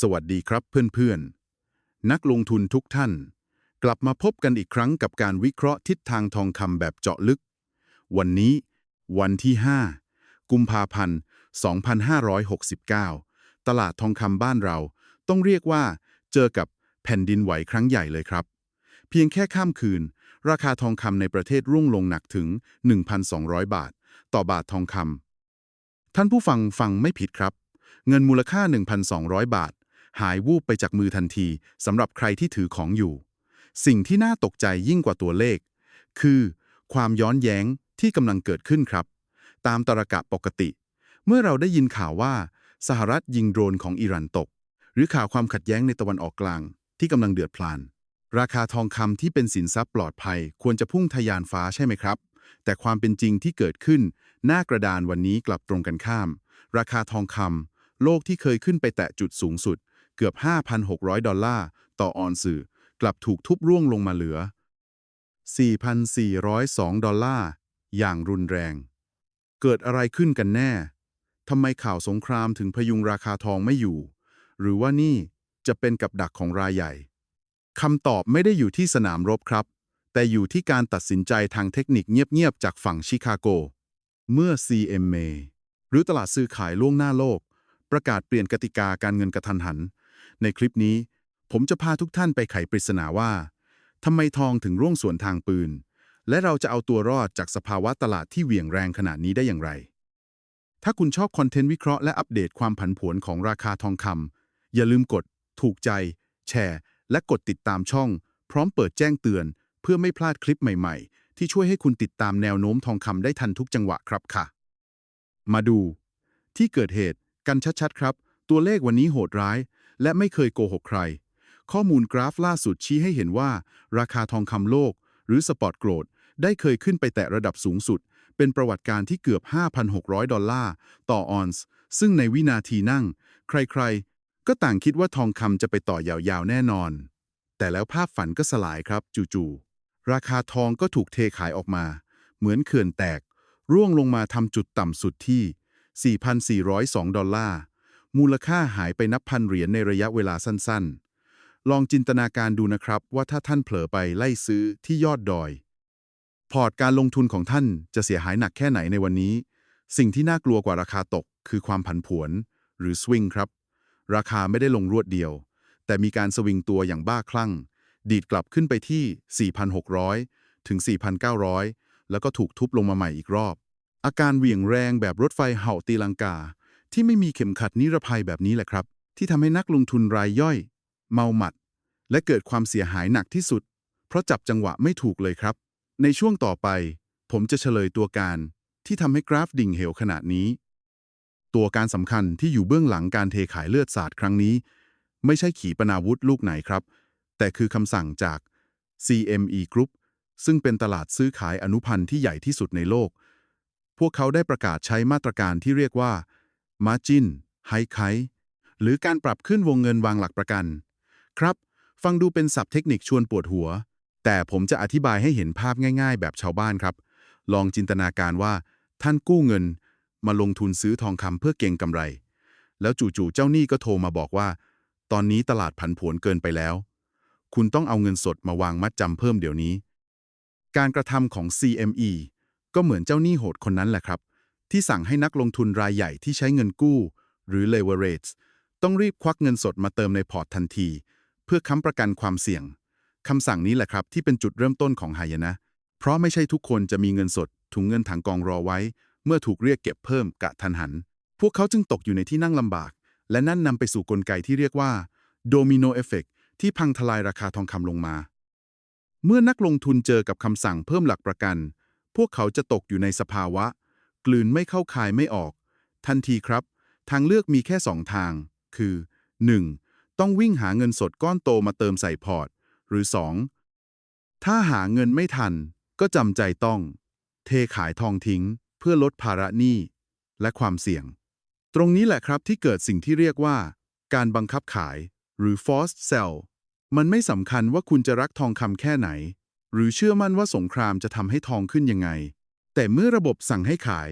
สวัสดีครับเพื่อนๆ นักลงทุนทุกท่าน กลับมาพบกันอีกครั้งกับการวิเคราะห์ทิศทางทองคำแบบเจาะลึก วันนี้ วันที่ 5 กุมภาพันธ์ 2569 ตลาดทองคำบ้านเรา ต้องเรียกว่า เจอกับแผ่นดินไหวครั้งใหญ่เลยครับ เพียงแค่ข้ามคืน ราคาทองคำในประเทศร่วงลงหนักถึง 1,200 บาท ต่อบาททองคำท่านผู้ฟังฟังไม่ผิดครับ เงินมูลค่า 1,200 บาท หายวูบไปจากมือทันทีสำหรับใครที่ถือของอยู่ สิ่งที่น่าตกใจยิ่งกว่าตัวเลข คือ ความย้อนแย้งที่กำลังเกิดขึ้นครับ ตามตรกะปกติ เมื่อเราได้ยินข่าวว่า สหรัฐยิงโดรนของอิหร่านตก หรือข่าวความขัดแย้งในตะวันออกกลาง ที่กำลังเดือดพล่าน ราคาทองคำที่เป็นสินทรัพย์ปลอดภัย ควรจะพุ่งทะยานฟ้าใช่ไหมครับ แต่ความเป็นจริงที่เกิดขึ้น หน้ากระดานวันนี้กลับตรงกันข้าม ราคาทองคำโลกที่เคยขึ้นไปแตะจุดสูงสุด เกือบ 5,600 ดอลลาร์ ต่อออนซ์กลับถูกทุบร่วงลงมาเหลือ 4,402 ดอลลาร์ อย่างรุนแรง เกิดอะไรขึ้นกันแน่ ทำไมข่าวสงครามถึงพยุงราคาทองไม่อยู่ หรือว่านี่จะเป็นกับดักของรายใหญ่ คำตอบไม่ได้อยู่ที่สนามรบครับ แต่อยู่ที่การตัดสินใจทางเทคนิคเงียบๆ จากฝั่งชิคาโก เมื่อ CMA หรือตลาดซื้อขายล่วงหน้าโลก ประกาศเปลี่ยนกติกาการเงินกระทันหัน ในคลิปนี้ ผมจะพาทุกท่านไปไขปริศนาว่าทำไมทองถึงร่วงสวนทางปืน และเราจะเอาตัวรอดจากสภาวะตลาดที่เหวี่ยงแรงขนาดนี้ได้อย่างไร ถ้าคุณชอบคอนเทนต์วิเคราะห์และอัปเดตความผันผวนของราคาทองคำอย่าลืมกด ถูกใจ แชร์ และกดติดตามช่อง พร้อมเปิดแจ้งเตือน เพื่อไม่พลาดคลิปใหม่ ๆ ที่ช่วยให้คุณติดตามแนวโน้มทองคำได้ทันทุกจังหวะครับค่ะ มาดู ที่เกิดเหตุกันชัดๆ ครับ ตัวเลขวันนี้โหดร้าย และไม่เคยโกหกใคร ข้อมูลกราฟล่าสุดชี้ให้เห็นว่า ราคาทองคำโลก หรือสปอตโกลดได้เคยขึ้นไปแตะระดับสูงสุด เป็นประวัติการที่เกือบ 5,600 ดอลลาร์ ต่อออนซ์ ซึ่งในวินาทีนั่ง ใครๆ ก็ต่างคิดว่าทองคำจะไปต่อยาวๆ แน่นอน แต่แล้วภาพฝันก็สลายครับจู่ๆ ราคาทองก็ถูกเทขายออกมา เหมือนเขื่อนแตก ร่วงลงมาทำจุดต่ำสุดที่ 4,402 ดอลลาร์ มูลค่าหายไปนับพันเหรียญในระยะเวลาสั้นๆ ลองจินตนาการดูนะครับว่าถ้าท่านเผลอไปไล่ซื้อที่ยอดดอย พอร์ตการลงทุนของท่านจะเสียหายหนักแค่ไหนในวันนี้ สิ่งที่น่ากลัวกว่าราคาตก คือความผันผวน หรือสวิงครับ ราคาไม่ได้ลงรวดเดียว แต่มีการสวิงตัวอย่างบ้าคลั่ง ดีดกลับขึ้นไปที่ 4,600 ถึง 4,900 แล้วก็ถูกทุบลงมาใหม่อีกรอบ อาการเหวี่ยงแรงแบบรถไฟเห่าตีลังกา ที่ไม่มีเข็มขัดนิรภัยแบบนี้แหละครับ ที่ทำให้นักลงทุนรายย่อย เมาหมัด และเกิดความเสียหายหนักที่สุด เพราะจับจังหวะไม่ถูกเลยครับ ในช่วงต่อไป ผมจะเฉลยตัวการ ที่ทำให้กราฟดิ่งเหวขนาดนี้ ตัวการสำคัญที่อยู่เบื้องหลังการเทขายเลือดสาดครั้งนี้ ไม่ใช่ขีปนาวุธลูกไหนครับ แต่คือคำสั่งจาก CME Group ซึ่งเป็นตลาดซื้อขายอนุพันธ์ที่ใหญ่ที่สุดในโลก พวกเขาได้ประกาศใช้มาตรการที่เรียกว่า Margin High k i หรือการปรับขึ้นวงเงินวางหลักประกัน ครับ ฟังดูเป็นศัพท์เทคนิคชวนปวดหัว แต่ผมจะอธิบายให้เห็นภาพง่าย ๆ แบบชาวบ้านครับ ลองจินตนาการว่า ท่านกู้เงิน มาลงทุนซื้อทองคำเพื่อเก็งกำไร แล้วจู่ๆเจ้าหนี้ก็โทรมาบอกว่า ตอนนี้ตลาดผันผวนเกินไปแล้ว คุณต้องเอาเงินสดมาวางมัดจำเพิ่มเดี๋ยวนี้ การกระทำของ CME ก็เหมือนเจ้าหนี้โหดคนนั้นแหละครับ ที่สั่งให้นักลงทุนรายใหญ่ที่ใช้เงินกู้ หรือ leverage ต้องรีบควักเงินสดมาเติมในพอร์ตทันที เพื่อค้ำประกันความเสี่ยงคำสั่งนี้แหละครับที่เป็นจุดเริ่มต้นของหายนะ เพราะไม่ใช่ทุกคนจะมีเงินสด ถุงเงินถังกองรอไว้ เมื่อถูกเรียกเก็บเพิ่มกะทันหัน พวกเขาจึงตกอยู่ในที่นั่งลำบาก และนั่นนำไปสู่กลไกที่เรียกว่าโดมิโนเอฟเฟกที่พังทลายราคาทองคำลงมา เมื่อนักลงทุนเจอกับคำสั่งเพิ่มหลักประกัน พวกเขาจะตกอยู่ในสภาวะ กลืนไม่เข้าคายไม่ออก ทันทีครับ ทางเลือกมีแค่สองทาง คือ 1. ต้องวิ่งหาเงินสดก้อนโตมาเติมใส่พอร์ต หรือ 2. ถ้าหาเงินไม่ทัน ก็จำใจต้อง เทขายทองทิ้ง เพื่อลดภาระหนี้ และความเสี่ยง ตรงนี้แหละครับที่เกิดสิ่งที่เรียกว่า การบังคับขาย หรือ forced sell มันไม่สำคัญว่าคุณจะรักทองคำแค่ไหน หรือเชื่อมั่นว่าสงครามจะทำให้ทองขึ้นยังไง แต่เมื่อระบบสั่งให้ขาย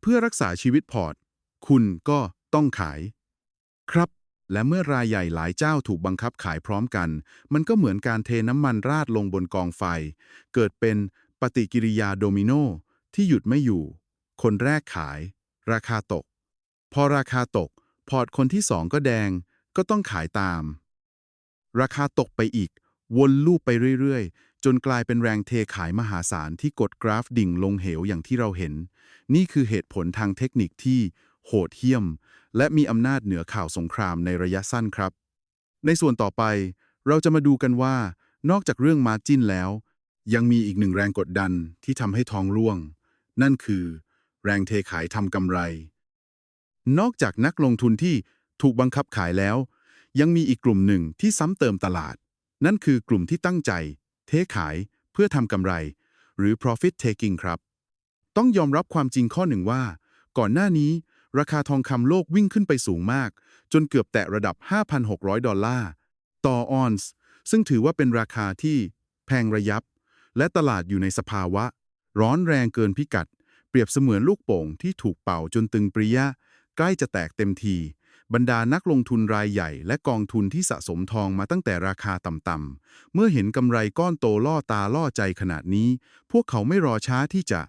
เพื่อรักษาชีวิตพอร์ต คุณก็ต้องขาย ครับ และเมื่อรายใหญ่หลายเจ้าถูกบังคับขายพร้อมกัน มันก็เหมือนการเทน้ำมันราดลงบนกองไฟ เกิดเป็นปฏิกิริยาโดมิโนที่หยุดไม่อยู่ คนแรกขาย ราคาตก พอราคาตก พอร์ตคนที่สองก็แดง ก็ต้องขายตาม ราคาตกไปอีก วนลูปไปเรื่อย จนกลายเป็นแรงเทขายมหาศาลที่กดกราฟดิ่งลงเหวอย่างที่เราเห็น นี่คือเหตุผลทางเทคนิคที่โหดเหี้ยม และมีอำนาจเหนือข่าวสงครามในระยะสั้นครับ ในส่วนต่อไป เราจะมาดูกันว่า นอกจากเรื่องมาจิ้นแล้ว ยังมีอีกหนึ่งแรงกดดันที่ทำให้ทองร่วง นั่นคือ แรงเทขายทำกำไร นอกจากนักลงทุนที่ถูกบังคับขายแล้ว ยังมีอีกกลุ่มหนึ่งที่ซ้ำเติมตลาด นั่นคือกลุ่มที่ตั้งใจ เทขายเพื่อทำกำไร หรือ profit taking ครับ ต้องยอมรับความจริงข้อหนึ่งว่า ก่อนหน้านี้ ราคาทองคำโลกวิ่งขึ้นไปสูงมาก จนเกือบแตะระดับ 5,600 ดอลลาร์ ต่อออนซ์ซึ่งถือว่าเป็นราคาที่แพงระยับ และตลาดอยู่ในสภาวะ ร้อนแรงเกินพิกัด เปรียบเสมือนลูกโป่งที่ถูกเป่าจนตึงปริยะ ใกล้จะแตกเต็มที บรรดานักลงทุนรายใหญ่ และกองทุนที่สะสมทองมาตั้งแต่ราคาต่ำๆ เมื่อเห็นกำไรก้อนโตล่อตาล่อใจขนาดนี้ พวกเขาไม่รอช้าที่จะ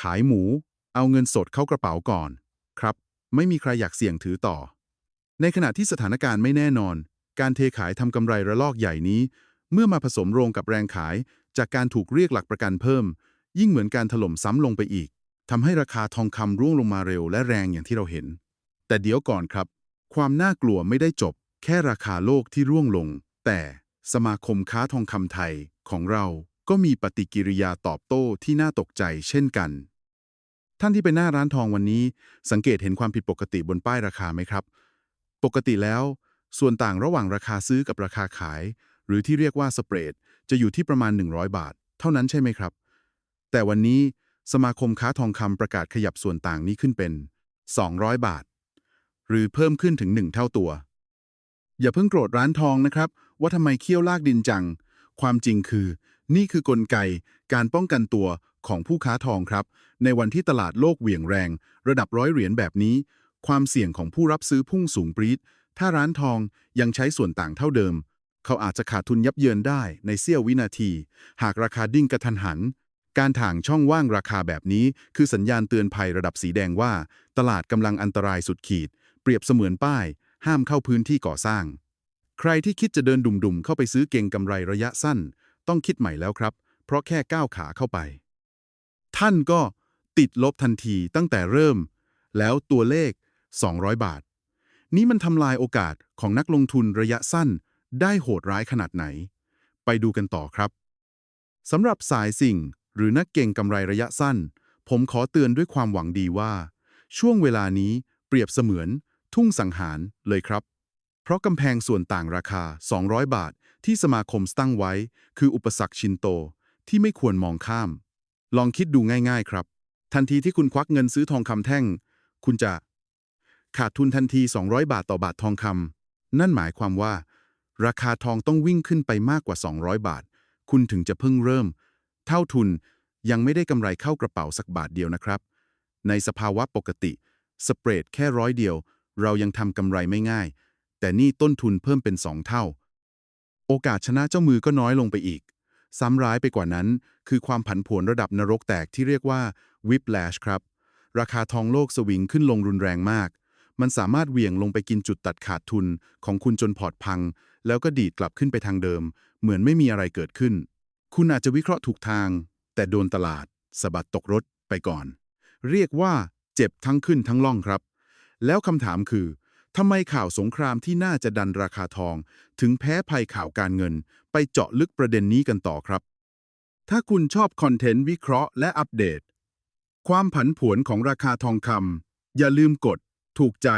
ขายหมู เอาเงินสดเข้ากระเป๋าก่อน ครับ ไม่มีใครอยากเสี่ยงถือต่อ ในขณะที่สถานการณ์ไม่แน่นอน การเทขายทำกำไรระลอกใหญ่นี้ เมื่อมาผสมโรงกับแรงขาย จากการถูกเรียกหลักประกันเพิ่ม ยิ่งเหมือนการถล่มซ้ำลงไปอีกทำให้ราคาทองคำร่วงลงมาเร็วและแรงอย่างที่เราเห็น แต่เดี๋ยวก่อนครับ ความน่ากลัวไม่ได้จบ แค่ราคาโลกที่ร่วงลง แต่สมาคมค้าทองคำไทยของเราก็มีปฏิกิริยาตอบโต้ที่น่าตกใจเช่นกัน ท่านที่ไปหน้าร้านทองวันนี้ สังเกตเห็นความผิดปกติบนป้ายราคาไหมครับ ปกติแล้ว ส่วนต่างระหว่างราคาซื้อกับราคาขาย หรือที่เรียกว่าสเปรด จะอยู่ที่ประมาณ 100 บาท เท่านั้นใช่ไหมครับ แต่วันนี้สมาคมค้าทองคำประกาศขยับส่วนต่างนี้ขึ้นเป็น 200 บาท หรือเพิ่มขึ้นถึง 1 เท่าตัว อย่าเพิ่งโกรธร้านทองนะครับ ว่าทำไมเคี่ยวลากดินจัง ความจริงคือ นี่คือกลไกการป้องกันตัวของผู้ค้าทองครับ ในวันที่ตลาดโลกเหวี่ยงแรง ระดับร้อยเหรียญแบบนี้ ความเสี่ยงของผู้รับซื้อพุ่งสูงปรี๊ดถ้าร้านทองยังใช้ส่วนต่างเท่าเดิม เขาอาจจะขาดทุนยับเยินได้ในเสี้ยววินาที หากราคาดิ้งกระทันหัน การถ่างช่องว่างราคาแบบนี้ คือสัญญาณเตือนภัยระดับสีแดงว่า ตลาดกำลังอันตรายสุดขีด เปรียบเสมือนป้าย ห้ามเข้าพื้นที่ก่อสร้าง ใครที่คิดจะเดินดุ่มๆ เข้าไปซื้อเก่งกำไรระยะสั้น ต้องคิดใหม่แล้วครับ เพราะแค่ก้าวขาเข้าไป ท่านก็ติดลบทันทีตั้งแต่เริ่ม แล้วตัวเลข 200 บาท นี้มันทำลายโอกาสของนักลงทุนระยะสั้น ได้โหดร้ายขนาดไหน ไปดูกันต่อครับสำหรับสายสิ่งหรือนักเก่งกำไรระยะสั้น ผมขอเตือนด้วยความหวังดีว่า ช่วงเวลานี้เปรียบเสมือน ทุ่งสังหารเลยครับ เพราะกำแพงส่วนต่างราคา 200 บาทที่สมาคมตั้งไว้ คืออุปสรรคชินโตที่ไม่ควรมองข้าม ลองคิดดูง่ายๆครับ ทันทีที่คุณควักเงินซื้อทองคำแท่ง คุณจะ ขาดทุนทันที 200 บาทต่อบาททองคำนั่นหมายความว่า ราคาทองต้องวิ่งขึ้นไปมากกว่า 200 บาท คุณถึงจะเพิ่งเริ่ม เท่าทุนยังไม่ได้กำไรเข้ากระเป๋าสักบาทเดียวนะครับ ในสภาวะปกติ สเปรดแค่ร้อยเดียว เรายังทำกำไรไม่ง่าย แต่นี่ต้นทุนเพิ่มเป็น2เท่า โอกาสชนะเจ้ามือก็น้อยลงไปอีก ซ้ำร้ายไปกว่านั้น คือความผันผวนระดับนรกแตกที่เรียกว่า whiplash ครับ ราคาทองโลกสวิงขึ้นลงรุนแรงมาก มันสามารถเหวี่ยงลงไปกินจุดตัดขาดทุนของคุณจนพอร์ตพัง แล้วก็ดีดกลับขึ้นไปทางเดิม เหมือนไม่มีอะไรเกิดขึ้น คุณอาจจะวิเคราะห์ถูกทาง แต่โดนตลาดสะบัดตกรถไปก่อน เรียกว่าเจ็บทั้งขึ้นทั้งล่องครับ แล้วคำถามคือทำไมข่าวสงครามที่น่าจะดันราคาทอง ถึงแพ้ภัยข่าวการเงิน ไปเจาะลึกประเด็นนี้กันต่อครับ ถ้าคุณชอบคอนเทนต์วิเคราะห์และอัปเดต ความผันผวนของราคาทองคำอย่าลืมกด ถูกใจ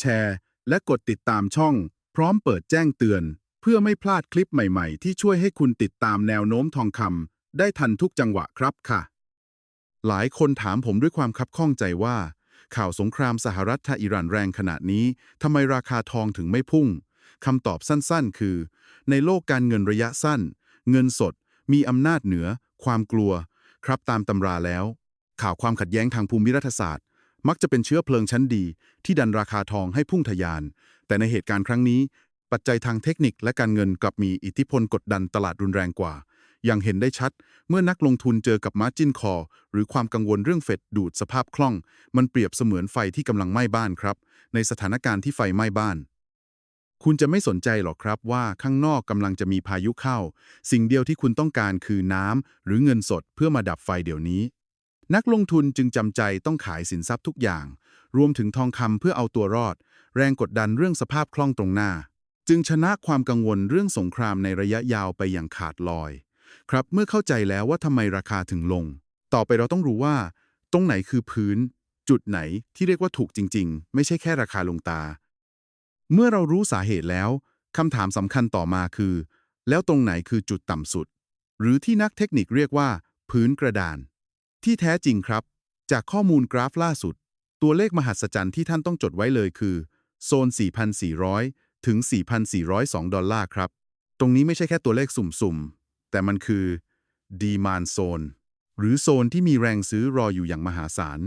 แชร์ และกดติดตามช่อง พร้อมเปิดแจ้งเตือน เพื่อไม่พลาดคลิปใหม่ๆ ที่ช่วยให้คุณติดตามแนวโน้มทองคำได้ทันทุกจังหวะครับค่ะ หลายคนถามผมด้วยความคับข้องใจว่า ข่าวสงครามสหรัฐอิหร่านแรงขนาดนี้ทำไมราคาทองถึงไม่พุ่งคำตอบสั้นๆ คือ ในโลกการเงินระยะสั้น เงินสด มีอำนาจเหนือ ความกลัว ครับตามตำราแล้ว ข่าวความขัดแย้งทางภูมิรัฐศาสตร์ มักจะเป็นเชื้อเพลิงชั้นดี ที่ดันราคาทองให้พุ่งทะยาน แต่ในเหตุการณ์ครั้งนี้ ปัจจัยทางเทคนิคและการเงินกลับมีอิทธิพลกดดันตลาดรุนแรงกว่า อย่างเห็นได้ชัด เมื่อนักลงทุนเจอกับ Margin Call หรือความกังวลเรื่องเฟดดูดสภาพคล่อง มันเปรียบเสมือนไฟที่กำลังไหม้บ้านครับ ในสถานการณ์ที่ไฟไหม้บ้าน คุณจะไม่สนใจหรอกครับว่าข้างนอกกำลังจะมีพายุเข้า สิ่งเดียวที่คุณต้องการคือน้ำหรือเงินสดเพื่อมาดับไฟเดี๋ยวนี้ นักลงทุนจึงจำใจต้องขายสินทรัพย์ทุกอย่าง รวมถึงทองคำเพื่อเอาตัวรอด แรงกดดันเรื่องสภาพคล่องตรงหน้าจึงชนะความกังวลเรื่องสงครามในระยะยาวไปอย่างขาดลอย ครับเมื่อเข้าใจแล้วว่าทำไมราคาถึงลง ต่อไปเราต้องรู้ว่า ตรงไหนคือพื้น จุดไหนที่เรียกว่าถูกจริง ๆ ไม่ใช่แค่ราคาลงตา เมื่อเรารู้สาเหตุแล้วคำถามสำคัญต่อมาคือ แล้วตรงไหนคือจุดต่ำสุด หรือที่นักเทคนิคเรียกว่า พื้นกระดาน ที่แท้จริงครับ จากข้อมูลกราฟล่าสุด ตัวเลขมหัศจรรย์ที่ท่านต้องจดไว้เลยคือ โซน 4,400 ถึง 4,402 ดอลลาร์ครับ ตรงนี้ไม่ใช่แค่ตัวเลขสุ่มๆ แต่มันคือ demand zone หรือโซนที่มีแรงซื้อรออยู่อย่างมหาศาล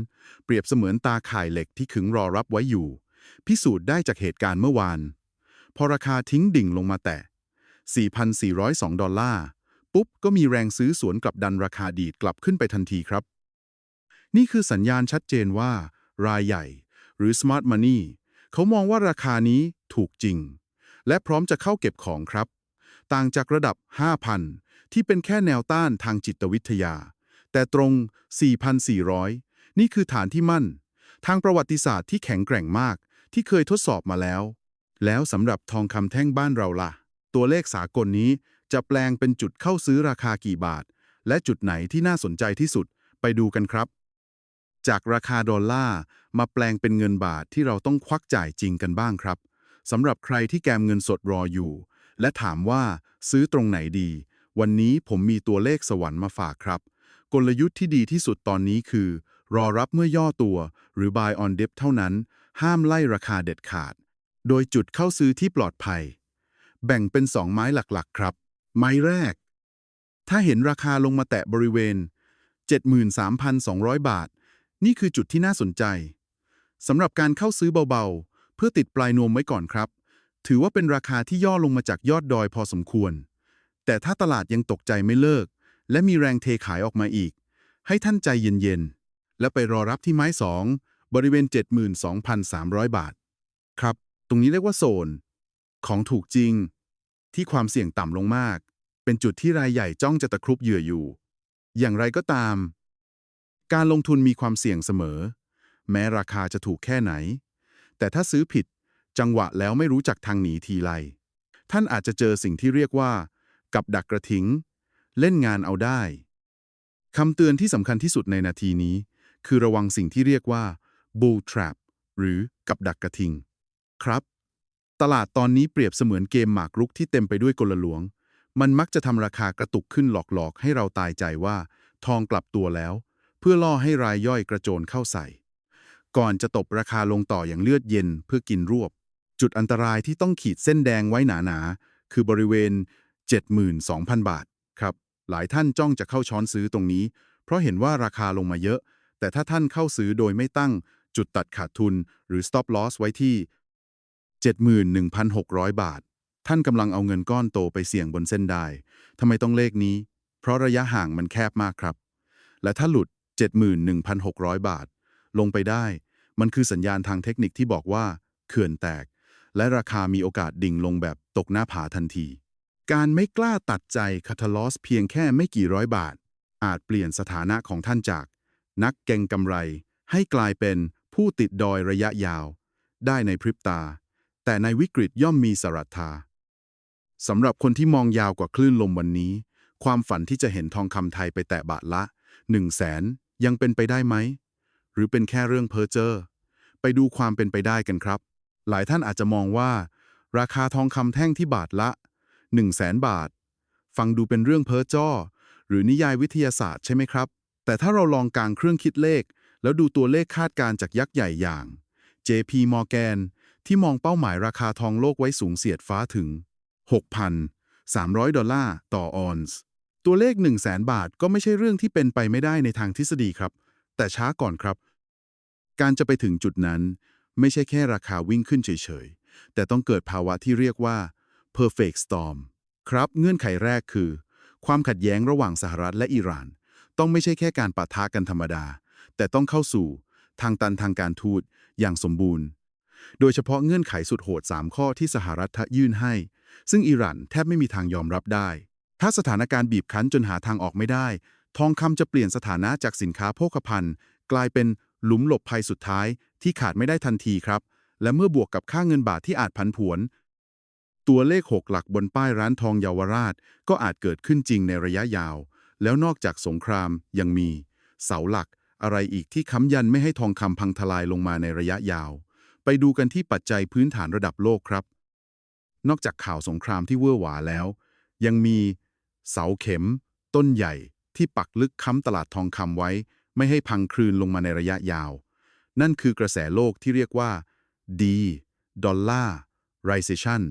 เปรียบเสมือนตาข่ายเหล็กที่ขึงรอรับไว้อยู่ พิสูจน์ได้จากเหตุการณ์เมื่อวาน พอราคาทิ้งดิ่งลงมาแตะ 4,402 ดอลลาร์ ปุ๊บ ก็มีแรงซื้อสวนกลับดันราคาดีดกลับขึ้นไปทันทีครับ นี่คือสัญญาณชัดเจนว่า รายใหญ่ หรือ Smart Money เขามองว่าราคานี้ถูกจริง และพร้อมจะเข้าเก็บของครับ ต่างจากระดับ 5,000 ที่เป็นแค่แนวต้านทางจิตวิทยา แต่ตรง 4,400 นี่คือฐานที่มั่น ทางประวัติศาสตร์ที่แข็งแกร่งมากที่เคยทดสอบมาแล้ว แล้วสำหรับทองคำแท่งบ้านเราล่ะ ตัวเลขสากลนี้จะแปลงเป็นจุดเข้าซื้อราคากี่บาท และจุดไหนที่น่าสนใจที่สุดไปดูกันครับ จากราคาดอลลาร์มาแปลงเป็นเงินบาทที่เราต้องควักจ่ายจริงกันบ้างครับสำหรับใครที่แกมเงินสดรออยู่ และถามว่าซื้อตรงไหนดี วันนี้ผมมีตัวเลขสวรรค์มาฝากครับ กลยุทธ์ที่ดีที่สุดตอนนี้คือ รอรับเมื่อย่อตัว หรือ buy on dip เท่านั้น ห้ามไล่ราคาเด็ดขาด โดยจุดเข้าซื้อที่ปลอดภัย แบ่งเป็น 2 ไม้หลักๆ ครับ ไม้แรก ถ้าเห็นราคาลงมาแตะบริเวณ 73,200 บาท นี่คือจุดที่น่าสนใจสำหรับการเข้าซื้อเบาๆ เพื่อติดปลายนวมไว้ก่อนครับ ถือว่าเป็นราคาที่ย่อลงมาจากยอดดอยพอสมควร แต่ถ้าตลาดยังตกใจไม่เลิก และมีแรงเทขายออกมาอีก ให้ท่านใจเย็นๆ และไปรอรับที่ไม้สองบริเวณ 72,300 บาท ครับ ตรงนี้เรียกว่าโซน ของถูกจริง ที่ความเสี่ยงต่ำลงมาก เป็นจุดที่รายใหญ่จ้องจะตะครุบเหยื่ออยู่ อย่างไรก็ตาม การลงทุนมีความเสี่ยงเสมอ แม้ราคาจะถูกแค่ไหน แต่ถ้าซื้อผิด จังหวะแล้วไม่รู้จักทางหนีทีไร ท่านอาจจะเจอสิ่งที่เรียกว่า กับดักกระทิง เล่นงานเอาได้คำเตือนที่สำคัญที่สุดในนาทีนี้ คือระวังสิ่งที่เรียกว่า bull trap หรือกับดักกระทิง ครับ ตลาดตอนนี้เปรียบเสมือนเกมหมากรุกที่เต็มไปด้วยกลลวง มันมักจะทำราคากระตุกขึ้นหลอกๆ ให้เราตายใจว่า ทองกลับตัวแล้ว เพื่อล่อให้รายย่อยกระโจนเข้าใส่ ก่อนจะตบราคาลงต่ออย่างเลือดเย็นเพื่อกินรวบ จุดอันตรายที่ต้องขีดเส้นแดงไว้หนาๆคือบริเวณ 72,000 บาทครับหลายท่านจ้องจะเข้าช้อนซื้อตรงนี้ เพราะเห็นว่าราคาลงมาเยอะ แต่ถ้าท่านเข้าซื้อโดยไม่ตั้งจุดตัดขาดทุนหรือ stop loss ไว้ที่ 71,600 บาท ท่านกำลังเอาเงินก้อนโตไปเสี่ยงบนเส้นได้ทำไมต้องเลขนี้ เพราะระยะห่างมันแคบมากครับ และถ้าหลุด 71,600 บาท ลงไปได้ มันคือสัญญาณทางเทคนิคที่บอกว่า เขื่อนแตก และราคามีโอกาสดิ่งลงแบบตกหน้าผาทันที การไม่กล้าตัดใจคาทาลอสเพียงแค่ไม่กี่ร้อยบาท อาจเปลี่ยนสถานะของท่านจาก นักเก่งกำไร ให้กลายเป็นผู้ติดดอยระยะยาว ได้ในพริบตา แต่ในวิกฤตย่อมมีสรัทธาสำหรับคนที่มองยาวกว่าคลื่นลมวันนี้ ความฝันที่จะเห็นทองคำไทยไปแตะบาทละ1 0 0 0 0แสนยังเป็นไปได้ไหม หรือเป็นแค่เรื่องเพ้อเจ้อไปดูความเป็นไปได้กันครับ หลายท่านอาจจะมองว่า ราคาทองคำแท่งที่บาทละ 1 0 0 0 0แสนบาท ฟังดูเป็นเรื่องเพ้อจ้อ หรือนิยายวิทยาศาสตร์ใช่ไหมครับ แต่ถ้าเราลองกางเครื่องคิดเลข แล้วดูตัวเลขคาดการณ์จากยักษ์ใหญ่อย่าง JP Morgan ที่มองเป้าหมายราคาทองโลกไว้สูงเสียดฟ้าถึง 6,300 ดอลลาร์ต่อออนซ์ ตัวเลข 1 0 0 0 0แสนบาทก็ไม่ใช่เรื่องที่เป็นไปไม่ได้ในทางทฤษฎีครับ แต่ช้าก่อนครับ การจะไปถึงจุดนั้น ไม่ใช่แค่ราคาวิ่งขึ้นเฉยๆ แต่ต้องเกิดภาวะที่เรียกว่า perfect storm ครับเงื่อนไขแรกคือ ความขัดแย้งระหว่างสหรัฐและอิหร่าน ต้องไม่ใช่แค่การปะทะกันธรรมดา แต่ต้องเข้าสู่ ทางตันทางการทูตอย่างสมบูรณ์ โดยเฉพาะเงื่อนไขสุดโหด 3 ข้อที่สหรัฐยื่นให้ ซึ่งอิหร่านแทบไม่มีทางยอมรับได้ ถ้าสถานการณ์บีบคั้นจนหาทางออกไม่ได้ ทองคำจะเปลี่ยนสถานะจากสินค้าโภคภัณฑ์ กลายเป็นหลุมหลบภัยสุดท้ายที่ขาดไม่ได้ทันทีครับและเมื่อบวกกับค่าเงินบาทที่อาจผันผวน ตัวเลข 6 หลักบนป้ายร้านทองเยาวราช ก็อาจเกิดขึ้นจริงในระยะยาว แล้วนอกจากสงครามยังมี เสาหลัก อะไรอีกที่ค้ำยันไม่ให้ทองคำพังทลายลงมาในระยะยาว ไปดูกันที่ปัจจัยพื้นฐานระดับโลกครับ นอกจากข่าวสงครามที่เวอร์หวาแล้ว ยังมี เสาเข็ม ต้นใหญ่ ที่ปักลึกค้ำตลาดทองคำไว้ ไม่ให้พังคลืนลงมาในระยะยาว นั่นคือกระแสโลกที่เรียกว่า D ดอลลาร์ recession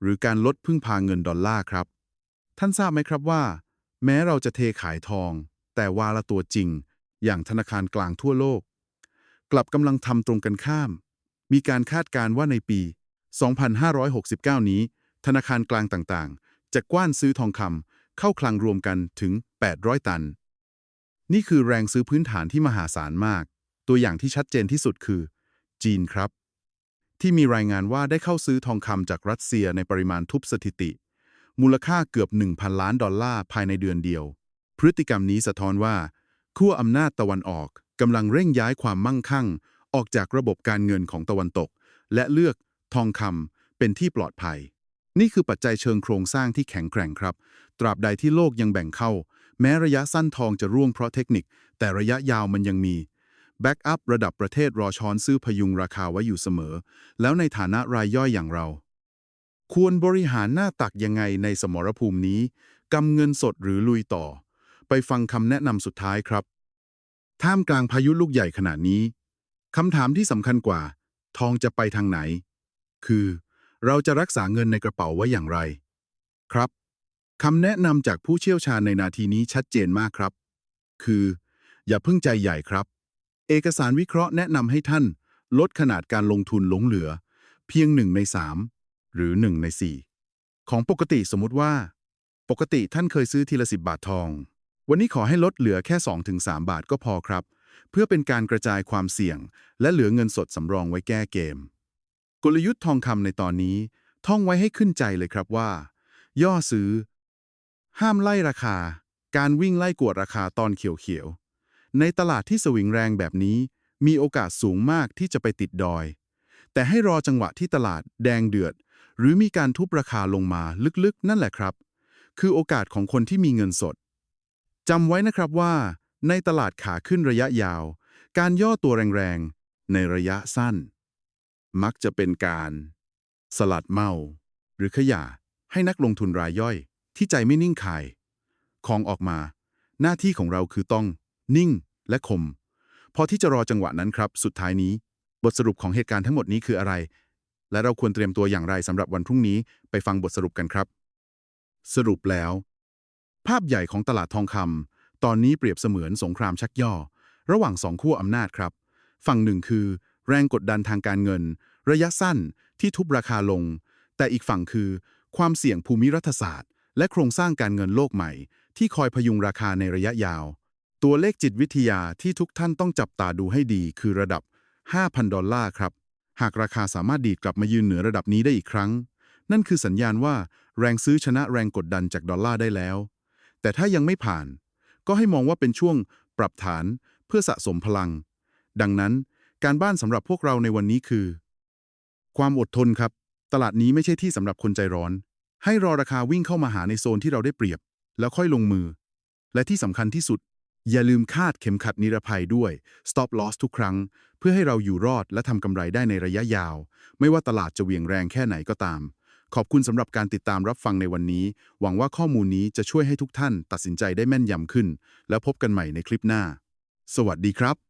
หรือการลดพึ่งพาเงินดอลลาร์ครับ ท่านทราบไหมครับว่า แม้เราจะเทขายทอง แต่วาละตัวจริง อย่างธนาคารกลางทั่วโลก กลับกำลังทำตรงกันข้าม มีการคาดการณ์ว่าในปี 2569 นี้ ธนาคารกลางต่างๆ จะกว้านซื้อทองคำเข้าคลังรวมกันถึง 800 ตัน นี่คือแรงซื้อพื้นฐานที่มหาศาลมาก ตัวอย่างที่ชัดเจนที่สุดคือ จีนครับ ที่มีรายงานว่าได้เข้าซื้อทองคำจากรัสเซียในปริมาณทุบสถิติ มูลค่าเกือบ 1,000 ล้านดอลลาร์ภายในเดือนเดียว พฤติกรรมนี้สะท้อนว่าขั้วอำนาจตะวันออกกำลังเร่งย้ายความมั่งคั่ง ออกจากระบบการเงินของตะวันตก และเลือกทองคำเป็นที่ปลอดภัย นี่คือปัจจัยเชิงโครงสร้างที่แข็งแกร่งครับ ตราบใดที่โลกยังแบ่งเข้า แม้ระยะสั้นทองจะร่วงเพราะเทคนิค แต่ระยะยาวมันยังมี แบ็กอัพระดับประเทศรอช้อนซื้อพยุงราคาไว้อยู่เสมอ แล้วในฐานะรายย่อยอย่างเรา ควรบริหารหน้าตักยังไงในสมรภูมินี้กำเงินสดหรือลุยต่อ ไปฟังคำแนะนำสุดท้ายครับ ท่ามกลางพายุลูกใหญ่ขนาดนี้คำถามที่สำคัญกว่า ทองจะไปทางไหน คือ เราจะรักษาเงินในกระเป๋าไว้อย่างไร ครับคำแนะนำจากผู้เชี่ยวชาญในนาทีนี้ชัดเจนมากครับ คือ อย่าเพิ่งใจใหญ่ครับ เอกสารวิเคราะห์แนะนำให้ท่าน ลดขนาดการลงทุนหลงเหลือ เพียงหนึ่งใน 3 หรือ 1 ใน 4 ของปกติสมมุติว่า ปกติท่านเคยซื้อทีละ 10 บาททอง วันนี้ขอให้ลดเหลือแค่ 2-3 บาทก็พอครับ เพื่อเป็นการกระจายความเสี่ยง และเหลือเงินสดสำรองไว้แก้เกม กลยุทธ์ทองคำในตอนนี้ ท่องไว้ให้ขึ้นใจเลยครับว่า ย่อซื้อ ห้ามไล่ราคา การวิ่งไล่กวดราคาตอนเขียวๆ ในตลาดที่สวิงแรงแบบนี้ มีโอกาสสูงมากที่จะไปติดดอย แต่ให้รอจังหวะที่ตลาดแดงเดือด หรือมีการทุบราคาลงมาลึกๆ นั่นแหละครับ คือโอกาสของคนที่มีเงินสดจำไว้นะครับว่า ในตลาดขาขึ้นระยะยาว การย่อตัวแรงๆ ในระยะสั้น มักจะเป็นการ สลัดเมา หรือขยะให้นักลงทุนรายย่อย ที่ใจไม่นิ่งขาย ของออกมา หน้าที่ของเราคือต้อง นิ่ง และคม พอที่จะรอจังหวะนั้นครับ สุดท้ายนี้ บทสรุปของเหตุการณ์ทั้งหมดนี้คืออะไร และเราควรเตรียมตัวอย่างไรสำหรับวันพรุ่งนี้ไปฟังบทสรุปกันครับ สรุปแล้ว ภาพใหญ่ของตลาดทองคำตอนนี้เปรียบเสมือนสงครามชักย่อ ระหว่างสองขั้วอำนาจครับ ฝั่งหนึ่งคือ แรงกดดันทางการเงิน ระยะสั้นที่ทุบราคาลง แต่อีกฝั่งคือ ความเสี่ยงภูมิรัฐศาสตร์ และโครงสร้างการเงินโลกใหม่ ที่คอยพยุงราคาในระยะยาว ตัวเลขจิตวิทยาที่ทุกท่านต้องจับตาดูให้ดีคือระดับ 5,000 ดอลลาร์ครับ หากราคาสามารถดีดกลับมายืนเหนือระดับนี้ได้อีกครั้ง นั่นคือสัญญาณว่าแรงซื้อชนะแรงกดดันจากดอลลาร์ได้แล้ว แต่ถ้ายังไม่ผ่าน ก็ให้มองว่าเป็นช่วงปรับฐานเพื่อสะสมพลัง ดังนั้นการบ้านสำหรับพวกเราในวันนี้คือ ความอดทนครับ ตลาดนี้ไม่ใช่ที่สำหรับคนใจร้อน ให้รอราคาวิ่งเข้ามาหาในโซนที่เราได้เปรียบ แล้วค่อยลงมือ และที่สำคัญที่สุด อย่าลืมคาดเข็มขัดนิรภัยด้วย stop loss ทุกครั้ง เพื่อให้เราอยู่รอดและทำกำไรได้ในระยะยาว ไม่ว่าตลาดจะเหวี่ยงแรงแค่ไหนก็ตาม ขอบคุณสำหรับการติดตามรับฟังในวันนี้ หวังว่าข้อมูลนี้จะช่วยให้ทุกท่านตัดสินใจได้แม่นยำขึ้น แล้วพบกันใหม่ในคลิปหน้า สวัสดีครับ